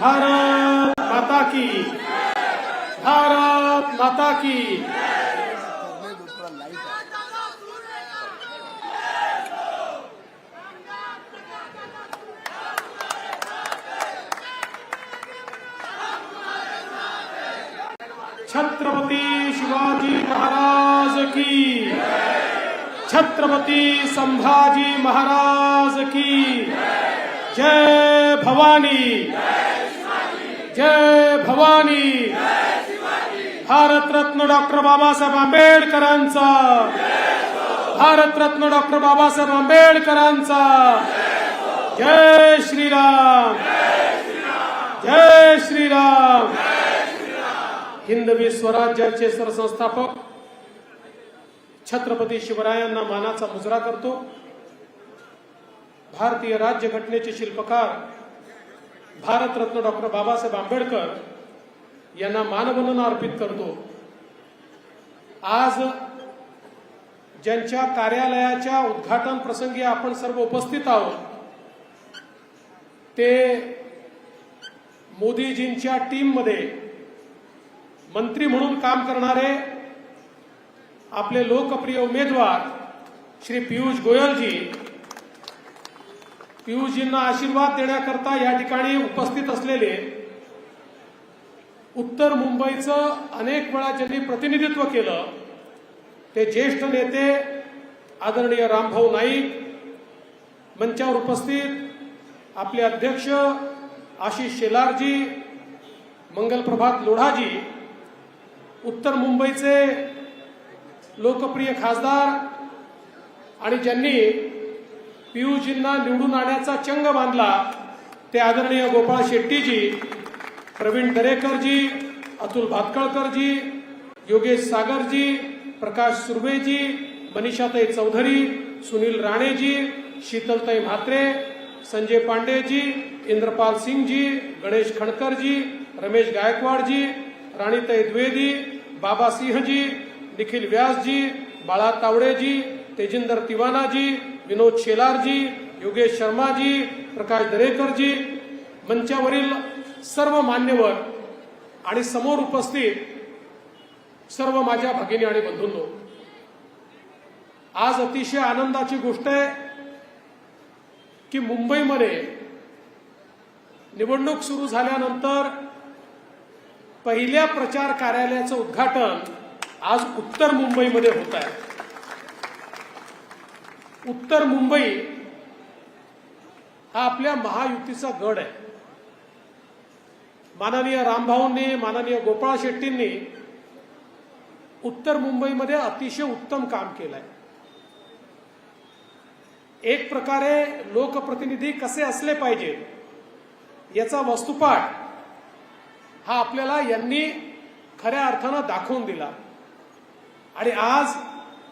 भारत माता की। भारत माता की। छत्रपती शिवाजी महाराज की। छत्रपती संभाजी महाराज की। जय भवानी। जय भवानी। भारतरत्न डॉक्टर बाबासाहेब आंबेडकरांचा। भारतरत्न डॉक्टर बाबासाहेब आंबेडकरांचा। जय श्रीराम। जय श्रीराम। हिंदवी स्वराज्याचे सरसंस्थापक छत्रपती शिवरायांना मानाचा मुजरा करतो। भारतीय राज्यघटनेचे शिल्पकार भारतरत्न डॉक्टर बाबासाहेब आंबेडकर यांना मानवंदना अर्पित करतो. आज ज्यांच्या कार्यालयाच्या उद्घाटन प्रसंगी आपण सर्व उपस्थित आहोत ते मोदीजींच्या टीममध्ये मंत्री म्हणून काम करणारे आपले लोकप्रिय उमेदवार श्री पियुष गोयलजी पियुषजींना आशीर्वाद देण्याकरता या ठिकाणी उपस्थित असलेले उत्तर मुंबईचं अनेक वेळा ज्यांनी प्रतिनिधित्व केलं ते ज्येष्ठ नेते आदरणीय रामभाऊ नाईक मंचावर उपस्थित आपले अध्यक्ष आशिष शेलारजी मंगलप्रभात लोढाजी उत्तर मुंबईचे लोकप्रिय खासदार आणि ज्यांनी पियुषजींना निवडून आणण्याचा चंग बांधला ते आदरणीय गोपाळ शेट्टीजी प्रवीण दरेकरजी अतुल भातकळकरजी योगेश सागरजी प्रकाश सुर्वेजी मनीषाताई चौधरी सुनील राणेजी शीतलताई म्हात्रे संजय पांडेजी इंद्रपाल सिंगजी गणेश खणकरजी रमेश गायकवाडजी राणीताई द्विवेदी बाबा सिंहजी निखिल व्यासजी बाळा तावडेजी तेजिंदर तिवानाजी विनोद शेलारजी योगेश शर्माजी प्रकाश दरेकरजी मंचावरील सर्व मान्यवर आणि समोर उपस्थित सर्व माझ्या भगिनी आणि बंधूंनो आज अतिशय आनंदाची गोष्ट आहे की मुंबईमध्ये निवडणूक सुरू झाल्यानंतर पहिल्या प्रचार कार्यालयाचं उद्घाटन आज उत्तर मुंबईमध्ये होत आहे. उत्तर मुंबई हा आपल्या महायुतीचा गड आहे. माननीय रामभाऊंनी माननीय गोपाळ शेट्टींनी उत्तर मुंबईमध्ये अतिशय उत्तम काम केलंय. एक प्रकारे लोकप्रतिनिधी कसे असले पाहिजेत याचा वस्तुपाठ हा आपल्याला यांनी खऱ्या अर्थानं दाखवून दिला. आणि आज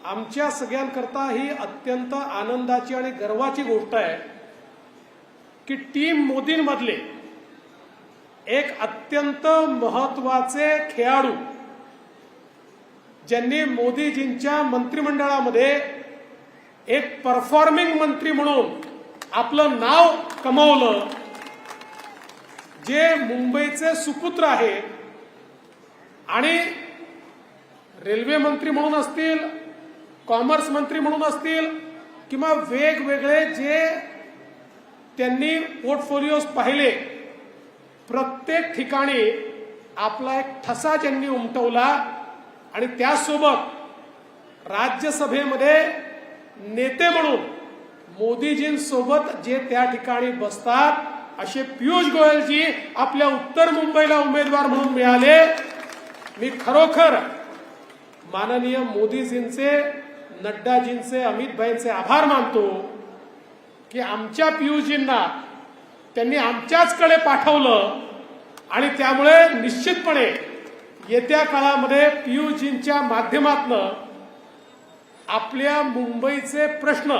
आमच्या सगळ्यांकरता ही अत्यंत आनंदाची आणि गर्वाची गोष्ट आहे की टीम मोदींमधले एक अत्यंत महत्त्वाचे खेळाडू ज्यांनी मोदीजींच्या मंत्रिमंडळामध्ये एक परफॉर्मिंग मंत्री म्हणून आपलं नाव कमावलं जे मुंबईचे सुपुत्र आहेत आणि रेल्वे मंत्री म्हणून असतील कॉमर्स मंत्री म्हणून असतील किंवा वेगवेगळे जे त्यांनी पोर्टफोलिओज पाहिले प्रत्येक ठिकाणी आपला एक ठसा ज्यांनी उमटवला आणि त्यासोबत राज्यसभेमध्ये नेते म्हणून मोदीजींसोबत जे त्या ठिकाणी बसतात असे पियुष गोयलजी आपल्या उत्तर मुंबईला उमेदवार म्हणून मिळाले. मी खरोखर माननीय मोदीजींचे नड्डाजींचे अमितभाईंचे आभार मानतो की आमच्या पियुषजींना त्यांनी आमच्याचकडे पाठवलं आणि त्यामुळे निश्चितपणे येत्या काळामध्ये पियुषजींच्या माध्यमातनं आपल्या मुंबईचे प्रश्न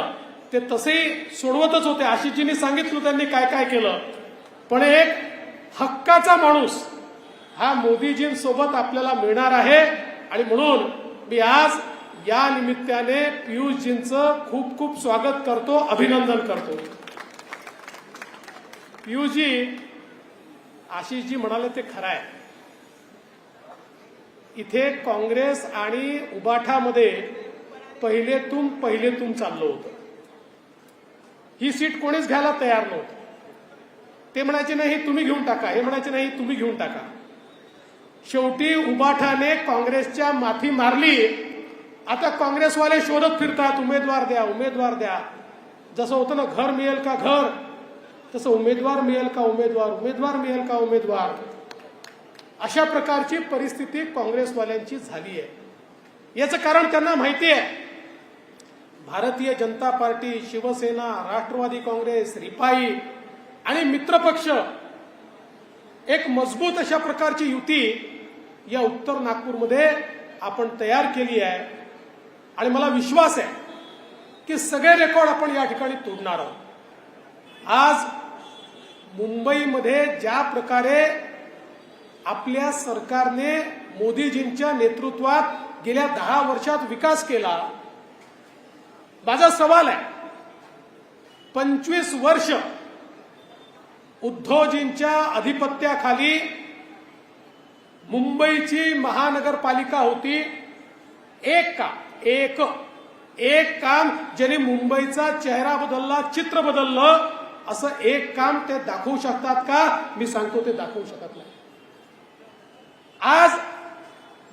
ते तसेही सोडवतच होते आशिषजींनी सांगितलं त्यांनी काय काय केलं. पण एक हक्काचा माणूस हा मोदीजींसोबत आपल्याला मिळणार आहे आणि म्हणून मी आज या निमित्ताने पियुषजींचं खूप खूप स्वागत करतो अभिनंदन करतो. पियुषजी आशिषजी म्हणाले ते खरं आहे इथे काँग्रेस आणि उबाठामध्ये पहिले तुम पहिले तुम चाललं होतं. ही सीट कोणीच घ्यायला तयार नव्हतं. ते म्हणायचे नाही तुम्ही घेऊन टाका. हे म्हणायचे नाही तुम्ही घेऊन टाका. शेवटी उबाठाने काँग्रेसच्या माथी मारली. आता काँग्रेसवाले शोधत फिरतात उमेदवार द्या उमेदवार द्या. जसं होतं ना घर मिळेल का घर? तसं उमेदवार मिळेल का उमेदवार? उमेदवार मिळेल का उमेदवार? अशा प्रकारची परिस्थिती काँग्रेसवाल्यांची झाली आहे. याचं कारण त्यांना माहिती आहे. भारतीय जनता पार्टी शिवसेना राष्ट्रवादी काँग्रेस रिपाई आणि मित्रपक्ष एक मजबूत अशा प्रकारची युती या उत्तर नागपूरमध्ये आपण तयार केली आहे. आणि मला विश्वास आहे की सगळे रेकॉर्ड आपण या ठिकाणी तोडणार आहोत. आज मुंबईमध्ये ज्या प्रकारे आपल्या सरकारने मोदीजींच्या नेतृत्वात गेल्या दहा वर्षात विकास केला माझा सवाल आहे पंचवीस वर्ष उद्धवजींच्या अधिपत्याखाली मुंबईची महानगरपालिका होती एक का? एक एक काम ज्याने मुंबईचा चेहरा बदलला चित्र बदललं असं एक काम ते दाखवू शकतात का? मी सांगतो ते दाखवू शकत नाही. आज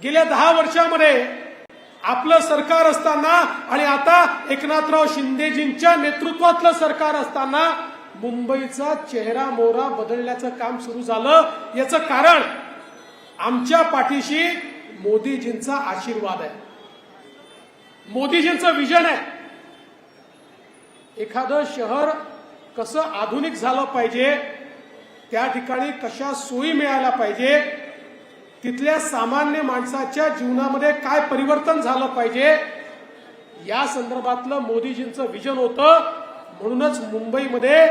गेल्या दहा वर्षामध्ये आपलं सरकार असताना आणि आता एकनाथराव शिंदेजींच्या नेतृत्वातलं सरकार असताना मुंबईचा चेहरा मोहरा बदलण्याचं काम सुरू झालं. याचं कारण आमच्या पाठीशी मोदीजींचा आशीर्वाद आहे. मोदीजींचं विजन आहे. एखादं शहर कसं आधुनिक झालं पाहिजे त्या ठिकाणी कशा सोयी मिळायला पाहिजे तिथल्या सामान्य माणसाच्या जीवनामध्ये काय परिवर्तन झालं पाहिजे या संदर्भातलं मोदीजींचं विजन होतं. म्हणूनच मुंबईमध्ये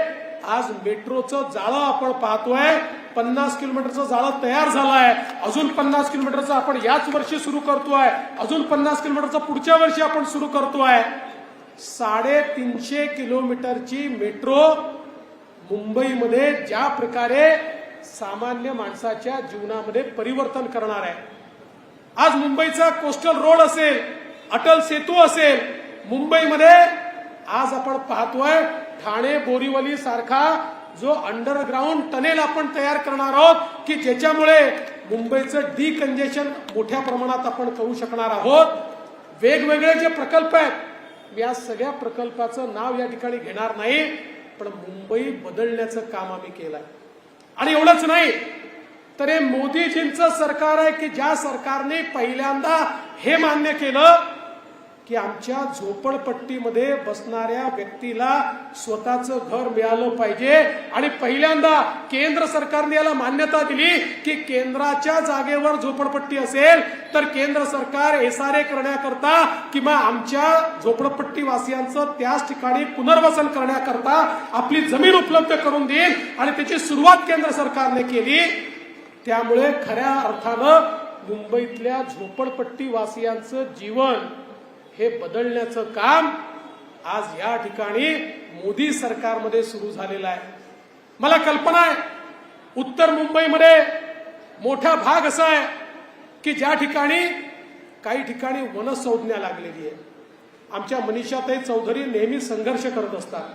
आज मेट्रोचं जाळं आपण पाहतोय. पन्नास किलोमीटरचं जाळं तयार झालं आहे अजून पन्नास किलोमीटरचं आपण याच वर्षी सुरू करतोय. अजून पन्नास किलोमीटरचं पुढच्या वर्षी आपण सुरू करतोय. साडेतीनशे किलोमीटरची मेट्रो मुंबईमध्ये ज्या प्रकारे सामान्य माणसाच्या जीवनामध्ये परिवर्तन करणार आहे. आज मुंबईचा कोस्टल रोड असेल अटल सेतू असेल मुंबईमध्ये आज आपण पाहतोय ठाणे बोरीवली सारखा जो अंडरग्राऊंड टनेल आपण तयार करणार आहोत की ज्याच्यामुळे मुंबईचं डिकंजेशन मोठ्या प्रमाणात आपण करू शकणार आहोत. वेगवेगळे जे प्रकल्प आहेत या सगळ्या प्रकल्पाचं नाव या ठिकाणी घेणार नाही पण मुंबई बदलण्याचं काम आम्ही केलं आणि एवढंच नाही तर हे मोदीजींचं सरकार आहे की ज्या सरकारने पहिल्यांदा हे मान्य केलं की आमच्या झोपडपट्टीमध्ये बसणाऱ्या व्यक्तीला स्वतःचं घर मिळालं पाहिजे. आणि पहिल्यांदा केंद्र सरकारने याला मान्यता दिली की केंद्राच्या जागेवर झोपडपट्टी असेल तर केंद्र सरकार एसआरए करण्याकरता किंवा आमच्या झोपडपट्टी वासियांचं त्याच ठिकाणी पुनर्वसन करण्याकरता आपली जमीन उपलब्ध करून देईल आणि त्याची सुरुवात केंद्र सरकारने केली. त्यामुळे खऱ्या अर्थानं मुंबईतल्या झोपडपट्टी वासियांचं जीवन हे बदलण्याचं काम आज या ठिकाणी मोदी सरकारमध्ये सुरू झालेलं आहे. मला कल्पना आहे उत्तर मुंबईमध्ये मोठा भाग असा आहे की ज्या ठिकाणी काही ठिकाणी वनसंज्ञा लागलेली आहे. आमच्या मनीषाताई चौधरी नेहमी संघर्ष करत असतात.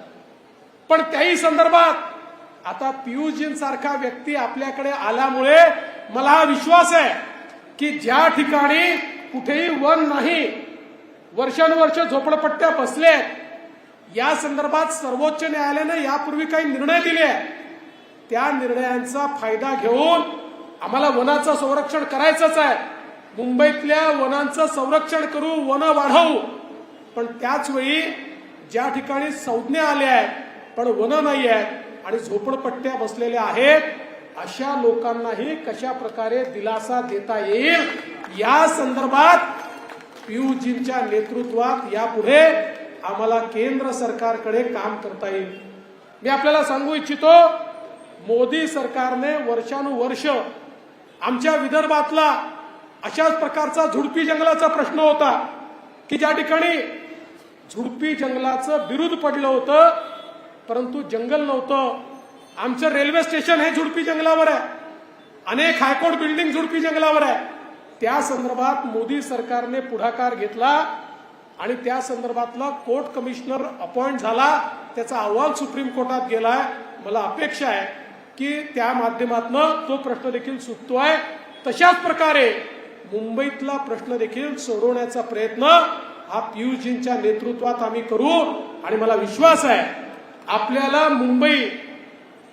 पण त्याही संदर्भात आता पियुषजींसारखा व्यक्ती आपल्याकडे आल्यामुळे मला विश्वास आहे की ज्या ठिकाणी कुठेही वन नाही वर्षानुवर्ष झोपडपट्ट्या बसल्या आहेत. या संदर्भात सर्वोच्च न्यायालयानं यापूर्वी काही निर्णय दिले आहेत. त्या निर्णयांचा फायदा घेऊन आम्हाला वनाचं संरक्षण करायचंच आहे. मुंबईतल्या वनांचं संरक्षण करू वन वाढवू. पण त्याचवेळी ज्या ठिकाणी संज्ञा आल्या आहेत पण वन नाही आहेत आणि झोपडपट्ट्या बसलेल्या आहेत अशा लोकांनाही कशा प्रकारे दिलासा देता येईल या संदर्भात पियुजींच्या नेतृत्वात यापुढे आम्हाला केंद्र सरकारकडे काम करता येईल. मी आपल्याला सांगू इच्छितो मोदी सरकारने वर्षानुवर्ष आमच्या विदर्भातला अशाच प्रकारचा झुडपी जंगलाचा प्रश्न होता की ज्या ठिकाणी झुडपी जंगलाचं बिरुद पडलं होतं परंतु जंगल नव्हतं. आमचं रेल्वे स्टेशन हे झुडपी जंगलावर आहे. अनेक हायकोर्ट बिल्डिंग झुडपी जंगलावर आहे. त्या संदर्भात मोदी सरकारने पुढाकार घेतला आणि त्या संदर्भातला कोर्ट कमिशनर अपॉइंट झाला. त्याचा अहवाल सुप्रीम कोर्टात गेलाय. मला अपेक्षा आहे की त्या माध्यमातून तो प्रश्न देखील सुटतो आहे तशाच प्रकारे मुंबईतला प्रश्न देखील सोडवण्याचा प्रयत्न हा पियुषजींच्या नेतृत्वात आम्ही करू. आणि मला विश्वास आहे आपल्याला मुंबई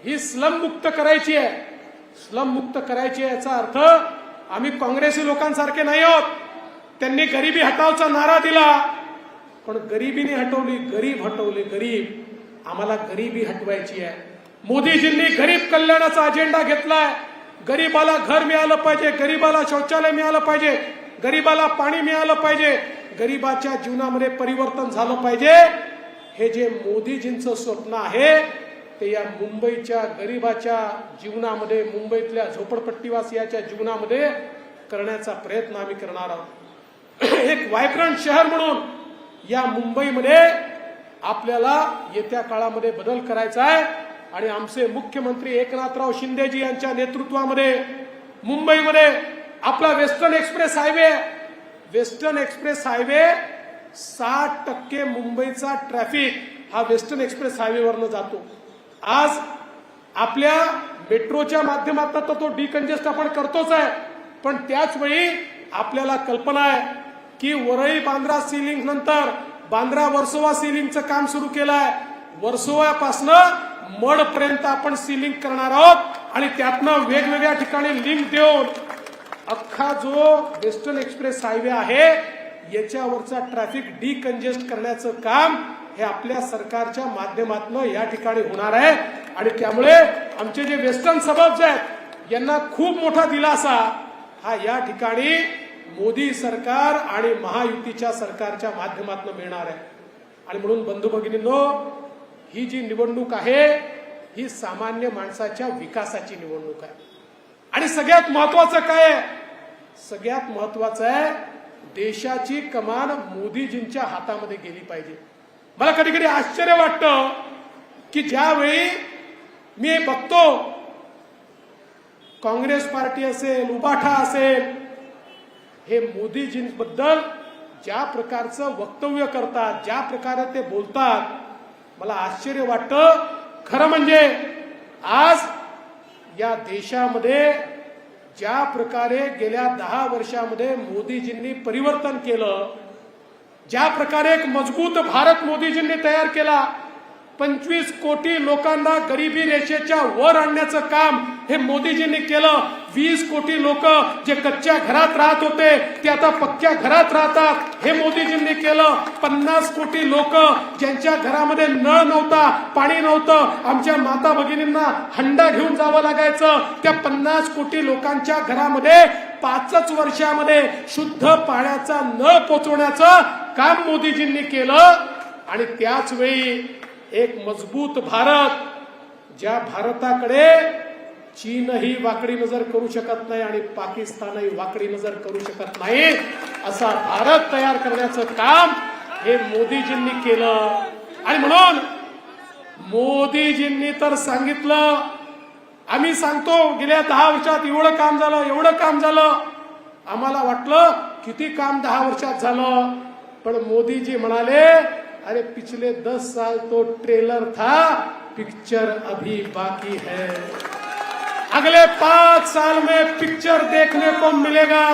ही स्लम मुक्त करायची आहे. स्लम मुक्त करायची आहे याचा अर्थ आम्ही काँग्रेसी लोकांसारखे नाही आहोत. त्यांनी गरिबी हटावचा नारा दिला. पण गरिबीने हटवली गरीब हटवले गरीब. आम्हाला गरिबी हटवायची आहे. मोदीजींनी गरीब कल्याणाचा अजेंडा घेतलाय. गरीबाला घर मिळालं पाहिजे गरीबाला शौचालय मिळालं पाहिजे गरीबाला पाणी मिळालं पाहिजे गरीबाच्या जीवनामध्ये परिवर्तन झालं पाहिजे. हे जे मोदीजींचं स्वप्न आहे ते या मुंबईच्या गरीबाच्या जीवनामध्ये मुंबईतल्या झोपडपट्टीवासियाच्या जीवनामध्ये करण्याचा प्रयत्न आम्ही करणार आहोत. एक वायब्रंट शहर म्हणून या मुंबईमध्ये आपल्याला येत्या काळामध्ये बदल करायचा आहे. आणि आमचे मुख्यमंत्री एकनाथराव शिंदेजी यांच्या नेतृत्वामध्ये मुंबईमध्ये आपला western express highway western express highway साठ टक्के मुंबईचा ट्रॅफिक हा वेस्टर्न एक्सप्रेस हायवेवरनं जातो. आज आपल्या मेट्रोच्या माध्यमातून तर तो डिकंजेस्ट आपण करतोच आहे. पण त्याच वेळी आपल्याला कल्पना आहे की वरळी बांद्रा सिलिंग नंतर बांद्रा वर्सोवा सिलिंगचं काम सुरू केलं आहे वर्सोव्यापासनं मडपर्यंत आपण सिलिंग करणार आहोत आणि त्यातनं वेगवेगळ्या ठिकाणी लिंक देऊन अख्खा जो वेस्टर्न एक्सप्रेस हायवे आहे याच्यावरचा ट्रॅफिक डिकंजेस्ट करण्याचं काम हे आपल्या सरकारच्या माध्यमातून या ठिकाणी होणार आहे. आणि त्यामुळे आमचे जे वेस्टर्न सबब्स आहेत यांना खूप मोठा दिलासा हा या ठिकाणी मोदी सरकार आणि महायुतीच्या सरकारच्या माध्यमातून मिळणार आहे. आणि म्हणून बंधू भगिनींनो ही जी निवडणूक आहे ही सामान्य माणसाच्या विकासाची निवडणूक आहे. आणि सगळ्यात महत्वाचं काय सगळ्यात महत्वाचं आहे देशाची कमान मोदीजींच्या हातामध्ये गेली पाहिजे. मला कधी कधी आश्चर्य वाटतं की ज्यावेळी मी बघतो काँग्रेस पार्टी असेल उबाठा असेल हे मोदीजींबद्दल ज्या प्रकारचं वक्तव्य करतात ज्या प्रकारे ते बोलतात मला आश्चर्य वाटतं. खरं म्हणजे आज या देशामध्ये ज्या प्रकारे गेल्या दहा वर्षामध्ये मोदीजींनी परिवर्तन केलं ज्या प्रकारे एक मजबूत भारत मोदीजींनी तयार केला पंचवीस कोटी लोकांना गरिबी रेषेच्या वर आणण्याचं काम हे मोदीजींनी केलं. वीस कोटी लोक जे कच्च्या घरात राहत होते ते आता पक्क्या घरात राहतात हे मोदीजींनी केलं. पन्नास कोटी लोक ज्यांच्या घरामध्ये नळ नव्हता पाणी नव्हतं आमच्या माता भगिनींना हंडा घेऊन जावं लागायचं. त्या पन्नास कोटी लोकांच्या घरामध्ये पाचच वर्षामध्ये शुद्ध पाण्याचा नळ पोचवण्याचं काम मोदीजींनी केलं आणि त्याच वेळी एक मजबूत भारत ज्या भारताकडे चीनही वाकडी नजर करू शकत नाही आणि पाकिस्तानही वाकडी नजर करू शकत नाही असा भारत तयार करण्याचं काम हे मोदीजींनी केलं. आणि म्हणून मोदीजींनी तर सांगितलं आम्ही सांगतो गेल्या दहा वर्षात एवढं काम झालं एवढं काम झालं. आम्हाला वाटलं किती काम दहा वर्षात झालं. पण मोदीजी म्हणाले अरे पिछले दस साल तो ट्रेलर था पिक्चर अभी बाकी है। अगले पांच साल में पिक्चर देखने को मिलेगा।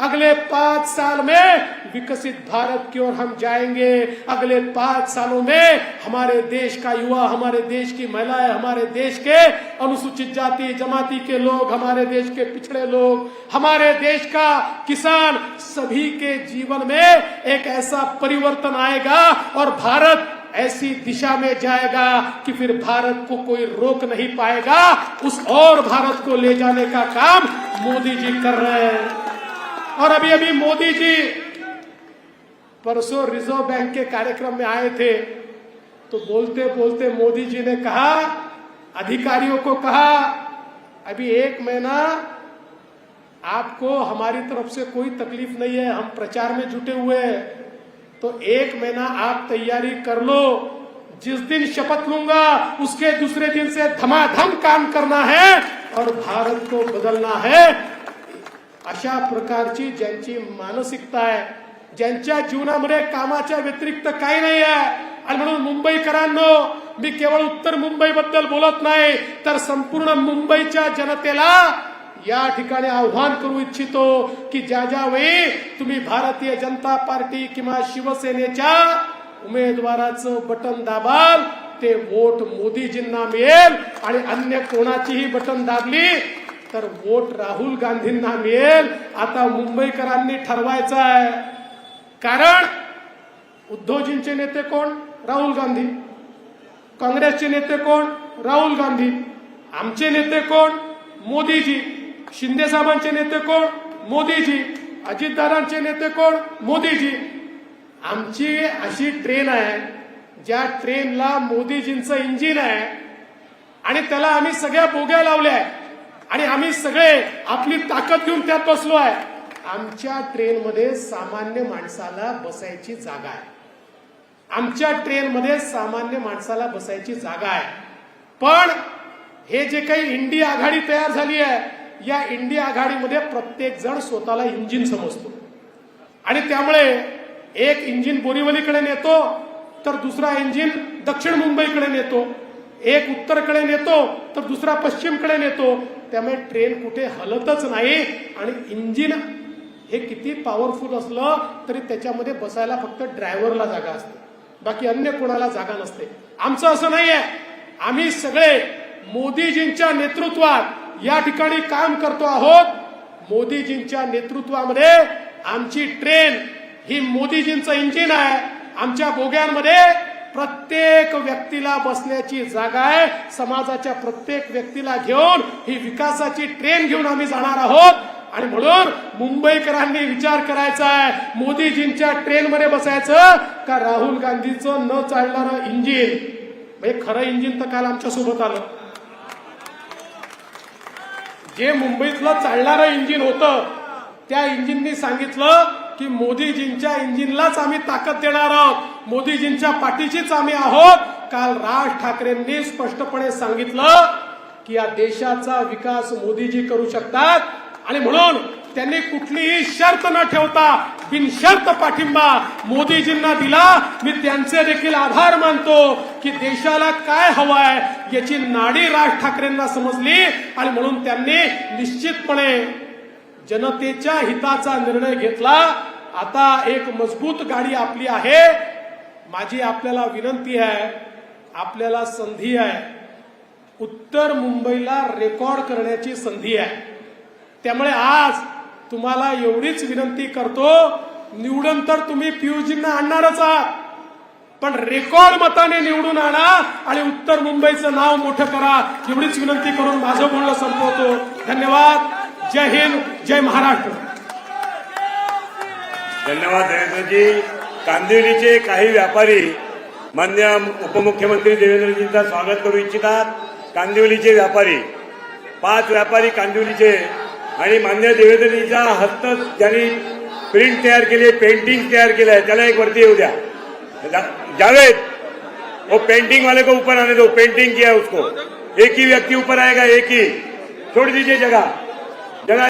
अगले पाँच साल में विकसित भारत की ओर हम जाएँगे। अगले पाँच सालों में हमारे देश का युवा, हमारे देश की महिलाएँ, हमारे देश के अनुसूचित जाति, जमाती के लोग, हमारे देश के पिछड़े लोग, हमारे देश का किसान, सभी के जीवन में एक ऐसा परिवर्तन आएगा और भारत ऐसी दिशा में जाएगा कि फिर भारत को कोई रोक नहीं पाएगा। उस और भारत को ले जाने का काम मोदी जी कर रहे हैं। और अभी अभी मोदी जी परसों रिज़र्व बैंक के कार्यक्रम में आए थे। तो बोलते बोलते मोदी जी ने कहा, अधिकारियों को कहा, अभी एक महीना आपको हमारी तरफ़ से कोई तकलीफ़ नहीं है, हम प्रचार में जुटे हुए हैं। तो एक महीना आप तैयारी कर लो। जिस दिन शपथ लूँगा, उसके दूसरे दिन से धमाधम काम करना है और भारत को बदलना है। अशा प्रकारची ज्यांची मानसिकता आहे ज्यांच्या जीवनामध्ये कामाच्या व्यतिरिक्त काही नाही आहे आणि म्हणून मुंबईकरांनो मी केवळ उत्तर मुंबईबद्दल बोलत नाही तर संपूर्ण मुंबईच्या जनतेला या ठिकाणी आव्हान करू इच्छितो की ज्या ज्या वेळी तुम्ही भारतीय जनता पार्टी किंवा शिवसेनेच्या उमेदवाराचं बटन दाबाल ते वोट मोदीजींना मिळेल आणि अन्य कोणाचीही बटन दाबली तर वोट राहुल गांधींना मिळेल. आता मुंबईकरांनी ठरवायचं आहे कारण उद्धवजींचे नेते कोण? राहुल गांधी. काँग्रेसचे नेते कोण? राहुल गांधी. आमचे नेते कोण? मोदीजी. शिंदे साहेबांचे नेते कोण? मोदीजी. अजितदादांचे नेते कोण? मोदीजी. आमची अशी ट्रेन आहे. ज्या ट्रेनला मोदीजींचं इंजिन आहे. आणि त्याला आम्ही सगळ्या बोग्या लावल्या आहे आणि आम्ही सगळे आपली ताकद घेऊन त्यात बसलो आहे. आमच्या ट्रेनमध्ये सामान्य माणसाला बसायची जागा आहे. आमच्या ट्रेनमध्ये सामान्य माणसाला बसायची जागा आहे. पण हे जे काही इंडिया आघाडी तयार झाली आहे या इंडिया आघाडीमध्ये प्रत्येक जण स्वतःला इंजिन समजतो. आणि त्यामुळे एक इंजिन बोरिवलीकडे नेतो तर दुसरा इंजिन दक्षिण मुंबईकडे नेतो. एक उत्तरकडे नेतो तर दुसरा पश्चिमकडे नेतो. त्यामुळे ट्रेन कुठे हलतच नाही. आणि इंजिन हे किती पॉवरफुल असलं तरी त्याच्यामध्ये बसायला फक्त ड्रायव्हरला जागा असते. बाकी अन्य कोणाला जागा नसते. आमचं असं नाहीये. आम्ही सगळे मोदीजींच्या नेतृत्वात या ठिकाणी काम करतो आहोत. मोदीजींच्या नेतृत्वामध्ये आमची ट्रेन ही मोदीजींचं इंजिन आहे. आमच्या बोग्यांमध्ये प्रत्येक व्यक्तीला बसण्याची जागा आहे. समाजाच्या प्रत्येक व्यक्तीला घेऊन ही विकासाची ट्रेन घेऊन आम्ही जाणार आहोत. आणि म्हणून मुंबईकरांनी विचार करायचा आहे. मोदीजींच्या ट्रेनमध्ये बसायचं का राहुल गांधीचं न चालणारं इंजिन? म्हणजे खरं इंजिन तर काल आमच्यासोबत आलं. जे मुंबईतलं चालणारं इंजिन होतं त्या इंजिननी सांगितलं की मोदीजींच्या इंजिनलाच आम्ही ताकद देणार आहोत. मोदीजींच्या पाठीशीच आम्ही आहोत. काल राज ठाकरेंनी स्पष्टपणे सांगितलं की या देशाचा विकास मोदीजी करू शकतात. आणि म्हणून त्यांनी कुठलीही शर्त न ठेवता बिनशर्त पाठिंबा मोदीजींना दिला. मी त्यांचे देखील आभार मानतो की देशाला काय हवंय याची नाडी राज ठाकरेंना समजली. आणि म्हणून त्यांनी निश्चितपणे जनतेच्या हिताचा निर्णय घेतला. आता एक मजबूत गाडी आपली आहे. माझी आपल्याला विनंती आहे आपल्याला संधी आहे. उत्तर मुंबईला रेकॉर्ड करण्याची संधी आहे. त्यामुळे आज तुम्हाला एवढीच विनंती करतो निवडून तर तुम्ही पियुजींना आणणारच आहात. पण रेकॉर्ड मताने निवडून आणा आणि उत्तर मुंबईचं नाव मोठं करा. एवढीच विनंती करून माझं बोलणं संपवतो. धन्यवाद. जय हिंद जय महाराष्ट्र. धन्यवाद देवेंद्रजी कांदिवलीचे काही व्यापारी मान्य उपमुख्यमंत्री देवेंद्रजींचा स्वागत करू इच्छितात. कांदिवलीचे व्यापारी पाच व्यापारी कांदिवलीचे आणि मान्य देवेंद्रजींचा हस्त ज्यांनी प्रिंट तयार केली पेंटिंग तयार केलं आहे त्याला एक वरती येऊ द्या. जा- जावेद वो पेंटिंग वाले को ऊपर आने दो पेंटिंग किया उसको. एक ही व्यक्ति ऊपर आएगा एक. ही छोड़ दीजिए जगह